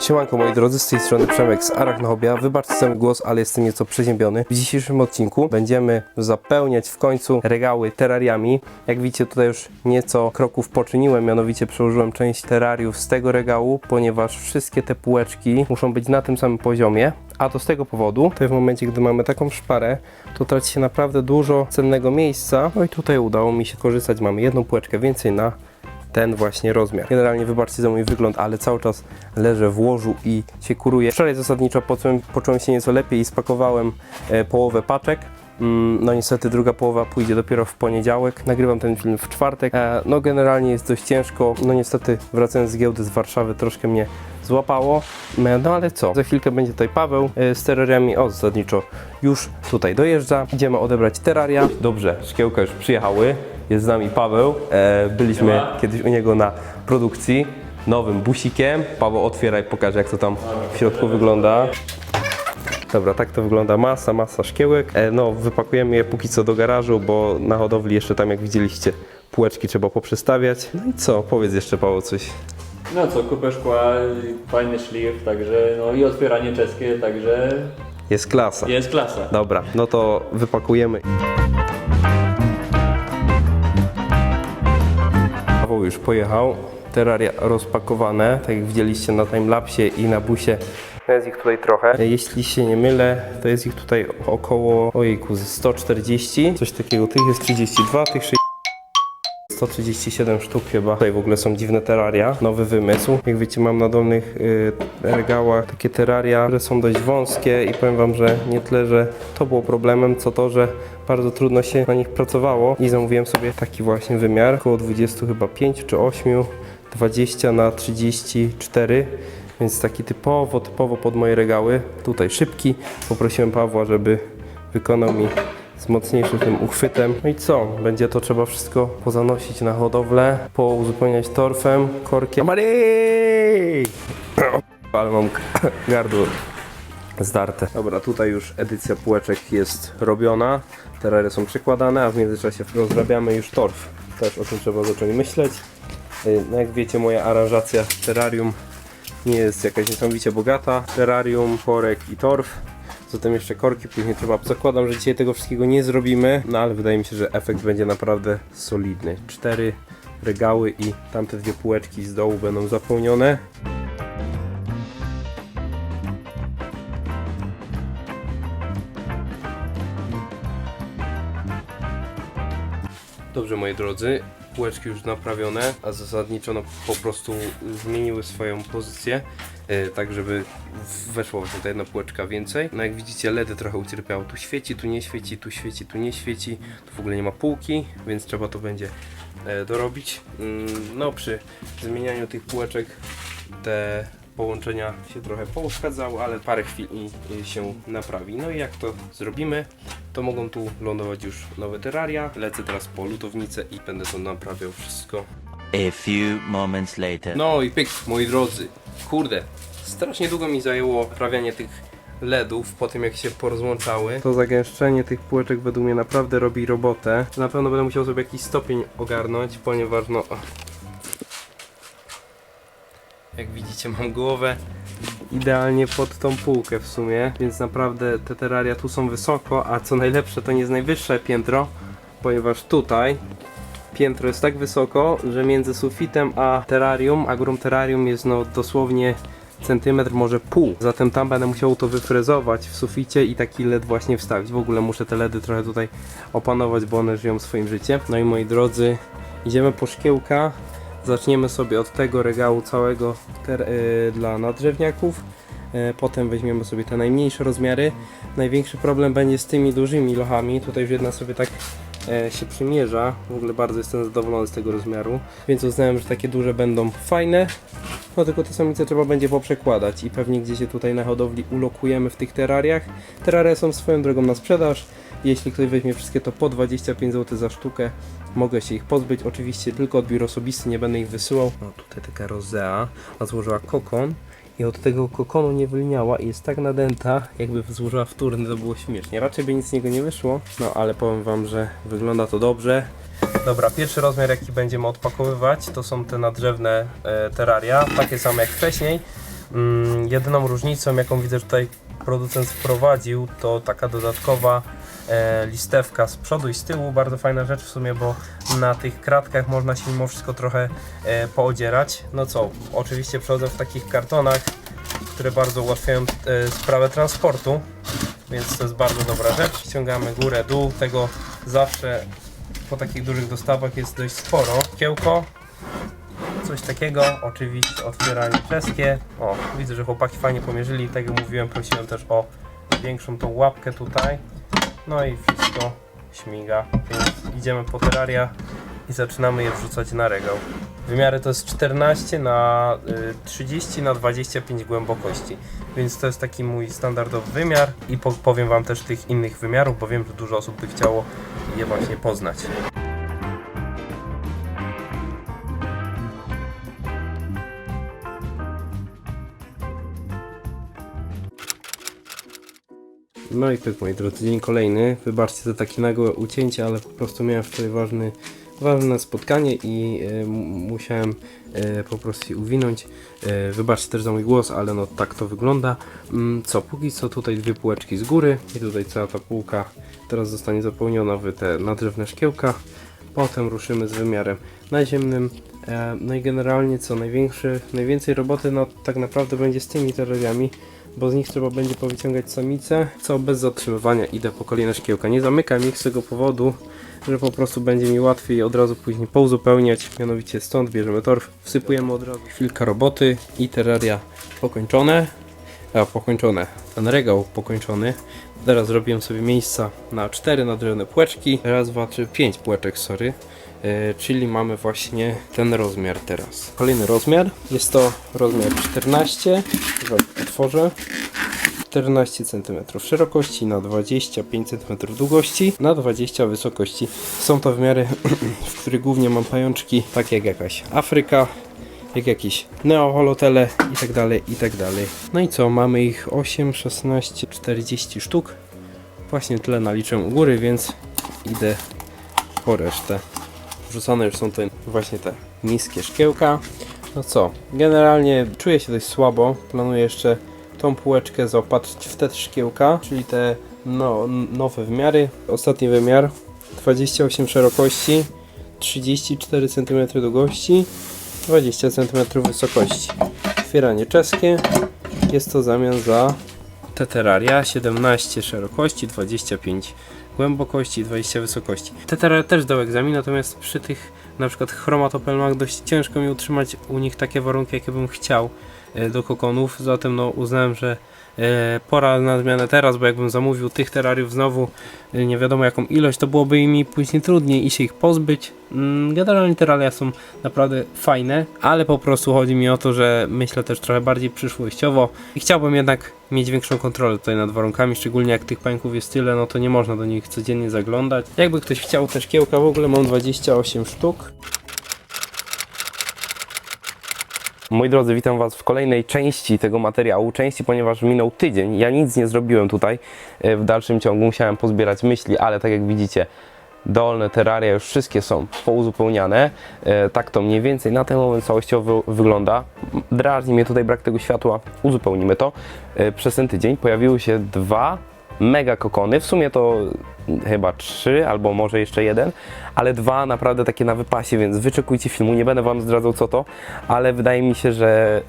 Siemanko moi drodzy, z tej strony Przemek z Arachnobia. Wybaczcie mój głos, ale jestem nieco przeziębiony. W dzisiejszym odcinku będziemy zapełniać w końcu regały terrariami. Jak widzicie tutaj już nieco kroków poczyniłem, mianowicie przełożyłem część terrariów z tego regału, ponieważ wszystkie te półeczki muszą być na tym samym poziomie. A to z tego powodu, to w momencie, gdy mamy taką szparę, to traci się naprawdę dużo cennego miejsca. No i tutaj udało mi się korzystać. Mamy jedną półeczkę więcej na ten właśnie rozmiar. Generalnie wybaczcie za mój wygląd, ale cały czas leżę w łożu i się kuruję. Wczoraj zasadniczo poczułem, się nieco lepiej i spakowałem e, połowę paczek. Mm, No niestety druga połowa pójdzie dopiero w poniedziałek. Nagrywam ten film w czwartek. E, No generalnie jest dość ciężko. No niestety wracając z giełdy z Warszawy troszkę mnie złapało. E, No ale co? Za chwilkę będzie tutaj Paweł e, z terrariami. O, zasadniczo już tutaj dojeżdża. Idziemy odebrać terraria. Dobrze, szkiełka już przyjechały. Jest z nami Paweł. Byliśmy kiedyś u niego na produkcji nowym busikiem. Paweł otwiera i pokaże jak to tam w środku wygląda. Dobra, tak to wygląda masa, masa szkiełek. E, no, wypakujemy je póki co do garażu, bo na hodowli jeszcze tam, jak widzieliście, półeczki trzeba poprzestawiać. No i co? Powiedz jeszcze, Paweł, coś. No co, kupę szkła, fajny szlif, także no i otwieranie czeskie, także Jest klasa. jest klasa. Dobra, no to wypakujemy. Paweł już pojechał. Terraria rozpakowane, tak jak widzieliście na timelapsie i na busie. Jest ich tutaj trochę. Jeśli się nie mylę, to jest ich tutaj około, ojejku, ze 140. Coś takiego, tych jest 32, tych 60. 137 sztuk chyba. Tutaj w ogóle są dziwne terraria, nowy wymysł. Jak wiecie, mam na dolnych y, regałach takie terraria, które są dość wąskie i powiem wam, że nie tyle, że to było problemem, co to, że bardzo trudno się na nich pracowało i zamówiłem sobie taki właśnie wymiar, około 20 chyba 5 czy 8, 20 na 34. Więc taki typowo, typowo pod moje regały. Tutaj szybki. Poprosiłem Pawła, żeby wykonał mi z mocniejszym tym uchwytem. No i co? Będzie to trzeba wszystko pozanosić na hodowlę, pouzupełniać torfem, korkiem. Mary! Ale mam gardło zdarte. Dobra, tutaj już edycja półeczek jest robiona. Terrary są przekładane, a w międzyczasie rozrabiamy już torf. Też o tym trzeba zacząć myśleć. Yy, No jak wiecie, moja aranżacja terrarium nie jest jakaś niesamowicie bogata. Terrarium, korek i torf. Zatem jeszcze korki później trzeba. Zakładam, że dzisiaj tego wszystkiego nie zrobimy, no ale wydaje mi się, że efekt będzie naprawdę solidny. Cztery regały i tamte dwie półeczki z dołu będą zapełnione. Dobrze moi drodzy, półeczki już naprawione, a zasadniczo no, po prostu zmieniły swoją pozycję, e, tak żeby w- weszło właśnie ta jedna półeczka więcej. No jak widzicie LEDy trochę ucierpiało, tu świeci, tu nie świeci, tu świeci, tu nie świeci, tu w ogóle nie ma półki, więc trzeba to będzie e, dorobić. Mm, No przy zmienianiu tych półeczek te połączenia się trochę pouszkadzały, ale parę chwil i się naprawi. No i jak to zrobimy, to mogą tu lądować już nowe terraria. Lecę teraz po lutownicę i będę to naprawiał wszystko. A few moments later. No i pyk, moi drodzy. Kurde, strasznie długo mi zajęło naprawianie tych LEDów po tym jak się porozłączały. To zagęszczenie tych półeczek według mnie naprawdę robi robotę. Na pewno będę musiał sobie jakiś stopień ogarnąć, ponieważ no... Jak widzicie mam głowę idealnie pod tą półkę w sumie, więc naprawdę te terraria tu są wysoko, a co najlepsze to nie jest najwyższe piętro, ponieważ tutaj piętro jest tak wysoko, że między sufitem a terrarium, a górą terrarium jest no dosłownie centymetr, może pół. Zatem tam będę musiał to wyfrezować w suficie i taki LED właśnie wstawić. W ogóle muszę te LEDy trochę tutaj opanować, bo one żyją swoim życiem. No i moi drodzy, idziemy po szkiełka. Zaczniemy sobie od tego regału całego yy, dla nadrzewniaków. E, Potem weźmiemy sobie te najmniejsze rozmiary. Największy problem będzie z tymi dużymi lochami. Tutaj już jedna sobie tak e, się przymierza. W ogóle bardzo jestem zadowolony z tego rozmiaru. Więc uznałem, że takie duże będą fajne. No tylko te samice trzeba będzie poprzekładać i pewnie gdzieś je tutaj na hodowli ulokujemy w tych terrariach. Terraria są swoją drogą na sprzedaż. Jeśli ktoś weźmie wszystkie to po 25 zł za sztukę, mogę się ich pozbyć. Oczywiście tylko odbiór osobisty, nie będę ich wysyłał. No tutaj taka rozea, a złożyła kokon i od tego kokonu nie wylniała i jest tak nadęta, jakby złożyła wtórny, to było śmiesznie. Raczej by nic z niego nie wyszło, no ale powiem wam, że wygląda to dobrze. Dobra, pierwszy rozmiar jaki będziemy odpakowywać to są te nadrzewne e, terraria, takie same jak wcześniej. Mm, jedyną różnicą, jaką widzę że tutaj producent wprowadził, to taka dodatkowa listewka z przodu i z tyłu. Bardzo fajna rzecz w sumie, bo na tych kratkach można się mimo wszystko trochę e, poodzierać. No co, oczywiście przechodzę w takich kartonach, które bardzo ułatwiają e, sprawę transportu, więc to jest bardzo dobra rzecz. Ściągamy górę, dół, tego zawsze po takich dużych dostawach jest dość sporo. Kiełko, coś takiego, oczywiście otwieranie czeskie. O, widzę, że chłopaki fajnie pomierzyli, tak jak mówiłem, prosiłem też o większą tą łapkę tutaj. No i wszystko śmiga, więc idziemy po terraria i zaczynamy je wrzucać na regał. Wymiary to jest 14 na y, 30 na 25 głębokości, więc to jest taki mój standardowy wymiar i po, powiem Wam też tych innych wymiarów, bo wiem, że dużo osób by chciało je właśnie poznać. No i tak moi drodzy, dzień kolejny. Wybaczcie za takie nagłe ucięcie, ale po prostu miałem wczoraj ważny, ważne spotkanie i e, musiałem e, po prostu uwinąć. E, wybaczcie też za mój głos, ale no tak to wygląda. Mm, co, póki co tutaj dwie półeczki z góry i tutaj cała ta półka teraz zostanie zapełniona w te nadrzewne szkiełka. Potem ruszymy z wymiarem naziemnym. E, no i generalnie co, największy, najwięcej roboty no, tak naprawdę będzie z tymi terrariami, bo z nich trzeba będzie powyciągać samice, co bez zatrzymywania idę po kolejne szkiełka. Nie zamykam ich z tego powodu, że po prostu będzie mi łatwiej od razu później pouzupełniać, mianowicie stąd bierzemy torf, wsypujemy od razu chwilka roboty i terraria pokończone, a pokończone, ten regał pokończony. Teraz zrobiłem sobie miejsca na cztery nadrzewne półeczki, raz, dwa, trzy, pięć półeczek, sorry. E, czyli mamy właśnie ten rozmiar teraz. Kolejny rozmiar jest to rozmiar 14, Dobra, otworzę. 14 cm szerokości na 25 cm długości na 20 wysokości. Są to wymiary, w których głównie mam pajączki, takie jak jakaś Afryka, jak jakieś neoholotele i tak dalej, i tak dalej. No i co, mamy ich 8, 16, 40 sztuk. Właśnie tyle naliczę u góry, więc idę po resztę. Wrzucone już są te właśnie te niskie szkiełka. No co, generalnie czuję się dość słabo. Planuję jeszcze tą półeczkę zaopatrzyć w te szkiełka, czyli te no, nowe wymiary. Ostatni wymiar 28 szerokości, 34 cm długości, 20 cm wysokości. Otwieranie czeskie. Jest to zamian za te terraria 17 szerokości, 25 głębokości i 20 wysokości. Te terraria też dał egzamin, natomiast przy tych na przykład chromatopelmach dość ciężko mi utrzymać u nich takie warunki, jakie bym chciał e, do kokonów. Zatem no, uznałem, że pora na zmianę teraz, bo jakbym zamówił tych terrariów znowu e, nie wiadomo jaką ilość, to byłoby mi później trudniej i się ich pozbyć. Mm, Generalnie terraria są naprawdę fajne, ale po prostu chodzi mi o to, że myślę też trochę bardziej przyszłościowo i chciałbym jednak mieć większą kontrolę tutaj nad warunkami, szczególnie jak tych pańków jest tyle, no to nie można do nich codziennie zaglądać. Jakby ktoś chciał te szkiełka, w ogóle mam 28 sztuk. Moi drodzy, witam Was w kolejnej części tego materiału. Części, ponieważ minął tydzień. Ja nic nie zrobiłem tutaj. E, W dalszym ciągu musiałem pozbierać myśli, ale tak jak widzicie, dolne terraria już wszystkie są pouzupełniane. E, Tak to mniej więcej na ten moment całościowo wy- wygląda. Drażni mnie tutaj brak tego światła. Uzupełnimy to. E, Przez ten tydzień pojawiły się dwa mega kokony. W sumie to chyba trzy, albo może jeszcze jeden, ale dwa naprawdę takie na wypasie, więc wyczekujcie filmu. Nie będę Wam zdradzał co to, ale wydaje mi się, że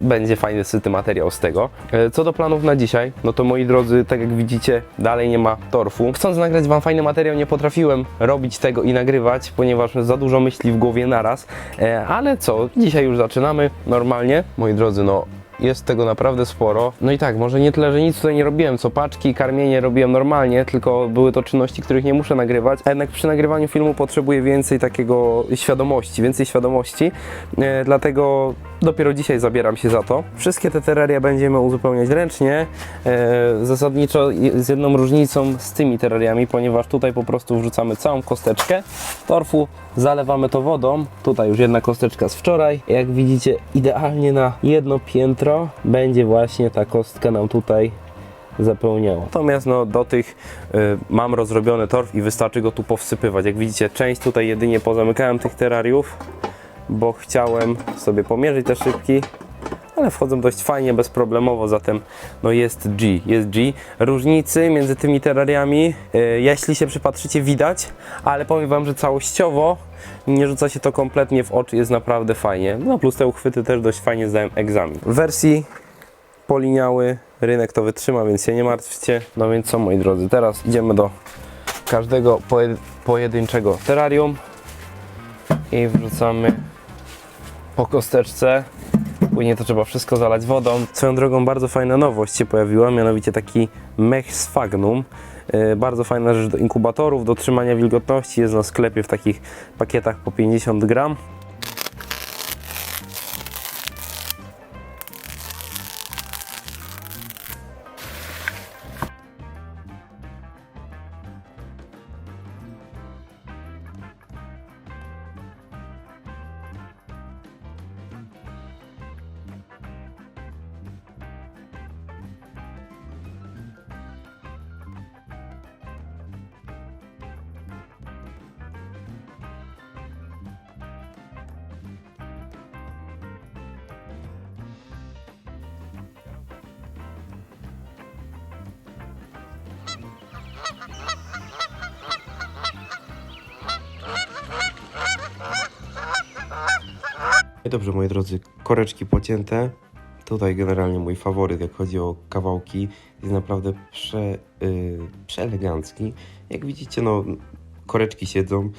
będzie fajny, syty materiał z tego. E, Co do planów na dzisiaj, no to moi drodzy, tak jak widzicie, dalej nie ma torfu. Chcąc nagrać Wam fajny materiał, nie potrafiłem robić tego i nagrywać, ponieważ za dużo myśli w głowie naraz. E, Ale co, dzisiaj już zaczynamy normalnie. Moi drodzy, no jest tego naprawdę sporo. No i tak, może nie tyle, że nic tutaj nie robiłem, co paczki, karmienie robiłem normalnie, tylko były to czynności, których nie muszę nagrywać, a jednak przy nagrywaniu filmu potrzebuję więcej takiego świadomości, więcej świadomości, e, dlatego dopiero dzisiaj zabieram się za to. Wszystkie te terraria będziemy uzupełniać ręcznie, e, zasadniczo z jedną różnicą z tymi terrariami, ponieważ tutaj po prostu wrzucamy całą kosteczkę torfu, zalewamy to wodą, tutaj już jedna kosteczka z wczoraj, jak widzicie idealnie na jedno piętro będzie właśnie ta kostka nam tutaj zapełniała. Natomiast no, do tych y, mam rozrobiony torf i wystarczy go tu powsypywać. Jak widzicie, część tutaj jedynie pozamykałem tych terrariów, bo chciałem sobie pomierzyć te szybki ale wchodzą dość fajnie, bezproblemowo, zatem no jest G, jest G. Różnicy między tymi terrariami, e, jeśli się przypatrzycie, widać, ale powiem Wam, że całościowo nie rzuca się to kompletnie w oczy, jest naprawdę fajnie. No plus te uchwyty też dość fajnie zdałem egzamin. W wersji poliniały rynek to wytrzyma, więc się nie martwcie. No więc co moi drodzy, teraz idziemy do każdego poje- pojedynczego terrarium i wrzucamy po kosteczce. Później to trzeba wszystko zalać wodą. Swoją drogą bardzo fajna nowość się pojawiła, mianowicie taki mech sfagnum. Yy, bardzo fajna rzecz do inkubatorów, do trzymania wilgotności. Jest na sklepie w takich pakietach po 50 gram. I dobrze, moi drodzy, koreczki pocięte. Tutaj generalnie mój faworyt, jak chodzi o kawałki, jest naprawdę prze, yy, przeelegancki. Jak widzicie, no, koreczki siedzą.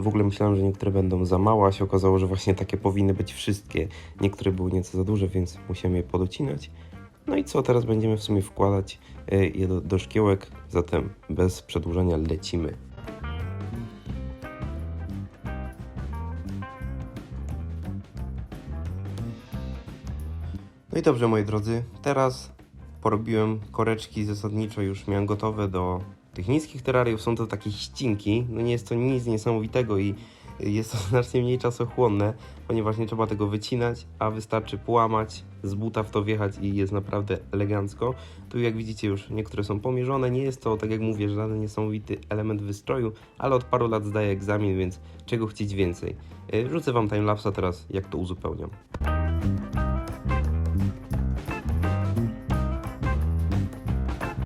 W ogóle myślałem, że niektóre będą za małe, a się okazało, że właśnie takie powinny być wszystkie. Niektóre były nieco za duże, więc musiałem je podocinać. No i co, teraz będziemy w sumie wkładać yy, je do, do szkiełek, zatem bez przedłużania lecimy. No i dobrze, moi drodzy, teraz porobiłem koreczki zasadniczo, już miałem gotowe do tych niskich terrariów. Są to takie ścinki, no nie jest to nic niesamowitego i jest to znacznie mniej czasochłonne, ponieważ nie trzeba tego wycinać, a wystarczy połamać, z buta w to wjechać i jest naprawdę elegancko. Tu jak widzicie już niektóre są pomierzone, nie jest to, tak jak mówię, żaden niesamowity element wystroju, ale od paru lat zdaję egzamin, więc czego chcieć więcej. Yy, Rzucę Wam timelapsa teraz, jak to uzupełniam.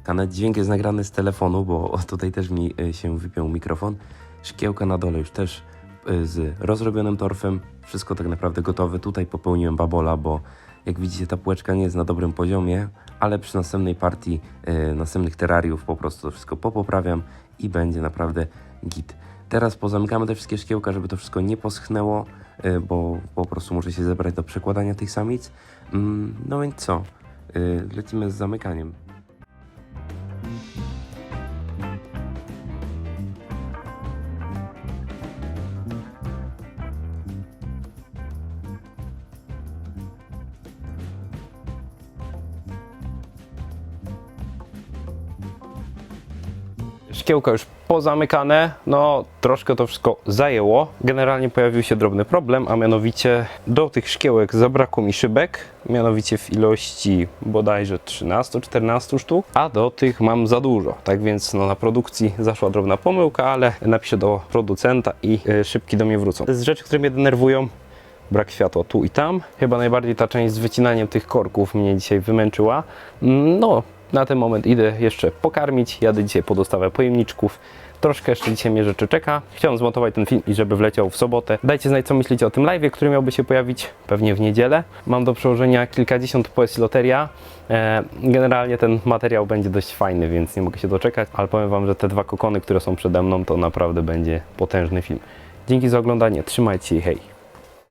Kanał dźwięk jest nagrany z telefonu, bo tutaj też mi y, się wypiął mikrofon. Szkiełka na dole już też y, z rozrobionym torfem. Wszystko tak naprawdę gotowe. Tutaj popełniłem babola, bo jak widzicie ta półeczka nie jest na dobrym poziomie, ale przy następnej partii y, następnych terrariów po prostu to wszystko popoprawiam i będzie naprawdę git. Teraz pozamykamy te wszystkie szkiełka, żeby to wszystko nie poschnęło, bo po prostu muszę się zebrać do przekładania tych samic. Mm, No więc co? Lecimy z zamykaniem. Szkiełka już pozamykane, no troszkę to wszystko zajęło. Generalnie pojawił się drobny problem, a mianowicie do tych szkiełek zabrakło mi szybek, mianowicie w ilości bodajże 13-14 sztuk, a do tych mam za dużo. Tak więc no, na produkcji zaszła drobna pomyłka, ale napiszę do producenta i y, szybki do mnie wrócą. Z rzeczy, które mnie denerwują, brak światła tu i tam. Chyba najbardziej ta część z wycinaniem tych korków mnie dzisiaj wymęczyła. Mm, No, na ten moment idę jeszcze pokarmić. Jadę dzisiaj po dostawę pojemniczków. Troszkę jeszcze dzisiaj mnie rzeczy czeka. Chciałem zmontować ten film i żeby wleciał w sobotę. Dajcie znać, co myślicie o tym live, który miałby się pojawić pewnie w niedzielę. Mam do przełożenia kilkadziesiąt poezji loteria. E, Generalnie ten materiał będzie dość fajny, więc nie mogę się doczekać, ale powiem Wam, że te dwa kokony, które są przede mną, to naprawdę będzie potężny film. Dzięki za oglądanie, trzymajcie się hej!